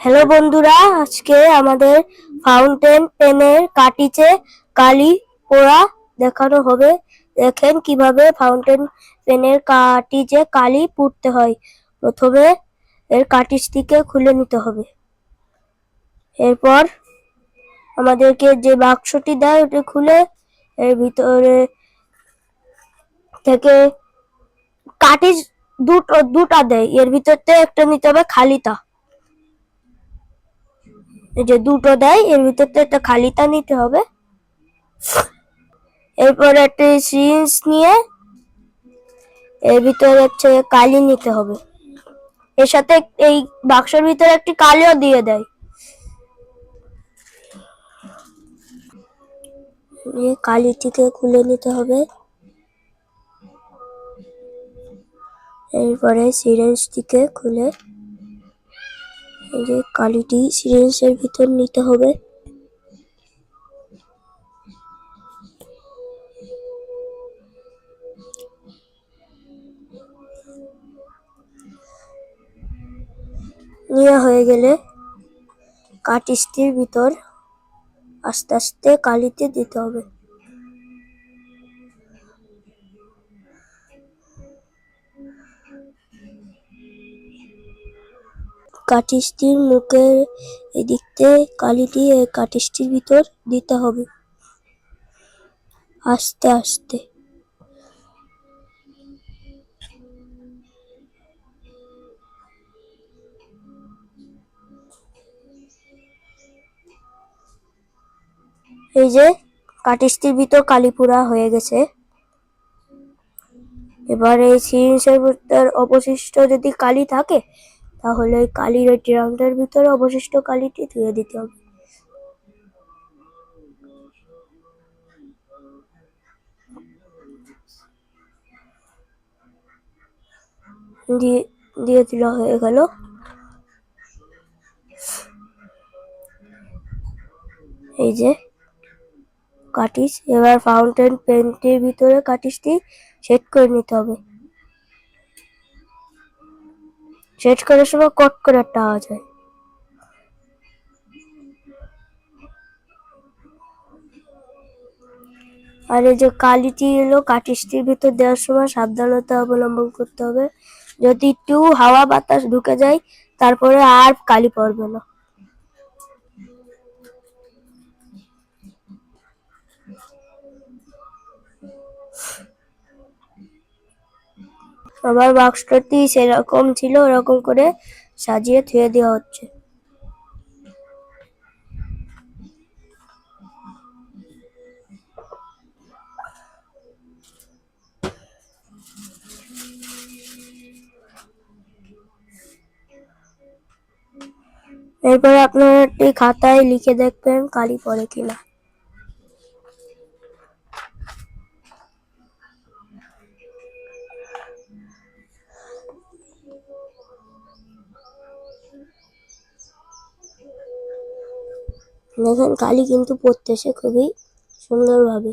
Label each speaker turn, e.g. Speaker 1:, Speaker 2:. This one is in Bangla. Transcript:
Speaker 1: হ্যালো বন্ধুরা, আজকে আমাদের ফাউন্টেন পেনের কাটিচে কালি পোড়া দেখানো হবে। দেখেন কীভাবে ফাউন্টেন পেনের কাটিচে কালি পুড়তে হয়। প্রথমে এর কাটিজটিকে খুলে নিতে হবে। এরপর আমাদেরকে যে বাক্সটি দেয় ওটি খুলে এর ভিতরে থেকে কাটিজ দুটো, দুটা দেয়। এর ভিতরতে একটা নিতে হবে এই যে দুটো দেয়, এর ভিতর থেকে একটা খালিতা নিতে হবে। এরপর একটা সিরিঞ্জ নিয়ে এর ভিতরে হচ্ছে কালি নিতে হবে। এর সাথে এই বাক্সের ভিতরে একটি কালিও দিয়ে দেয়। কালিটিকে খুলে নিতে হবে। এরপরে সিরিঞ্জটিকে খুলে এই যে কালিটি সিরিঞ্জের ভিতর নিতে হবে। নেওয়া হয়ে গেলে কাটিসটির ভিতর আস্তে আস্তে কালিতে দিতে হবে। কাটিসটির মুখের এদিকতে কালিটি এই কাটিসটির ভিতর দিতে হবে। আস্তে আস্তে। এই যে কাটিসটির ভিতর কালীপুরা হয়ে গেছে। এবার এই সিরিঞ্জের ভিতর অবশিষ্ট যদি কালি থাকে তাহলে ওই কালির ওই ড্রামটার ভিতরে অবশিষ্ট কালিটি ধুয়ে দিতে হবে। দিয়ে দিয়ে হয়ে গেল। এই যে কাটিস, এবার ফাউন্টেন পেনটির ভিতরে কাটিসটি সেট করে নিতে হবে। সেট করার সময় কট করে একটা আওয়াজ হয়। আর এই যে কালিটি এলো কাটিসটির ভিতর দেওয়ার সময় সাবধানতা অবলম্বন করতে হবে। যদি একটু হাওয়া বাতাস ঢুকে যায়, তারপরে আর কালি পড়বে না। আমার বাক্সটি সেরকম ছিল, ওরকম করে সাজিয়ে থুয়ে দেওয়া হচ্ছে। এরপরে আপনারা একটি খাতায় লিখে দেখবেন কালি পড়ে কিনা। দেখেন কালি কিন্তু পড়তেছে খুবই সুন্দরভাবে।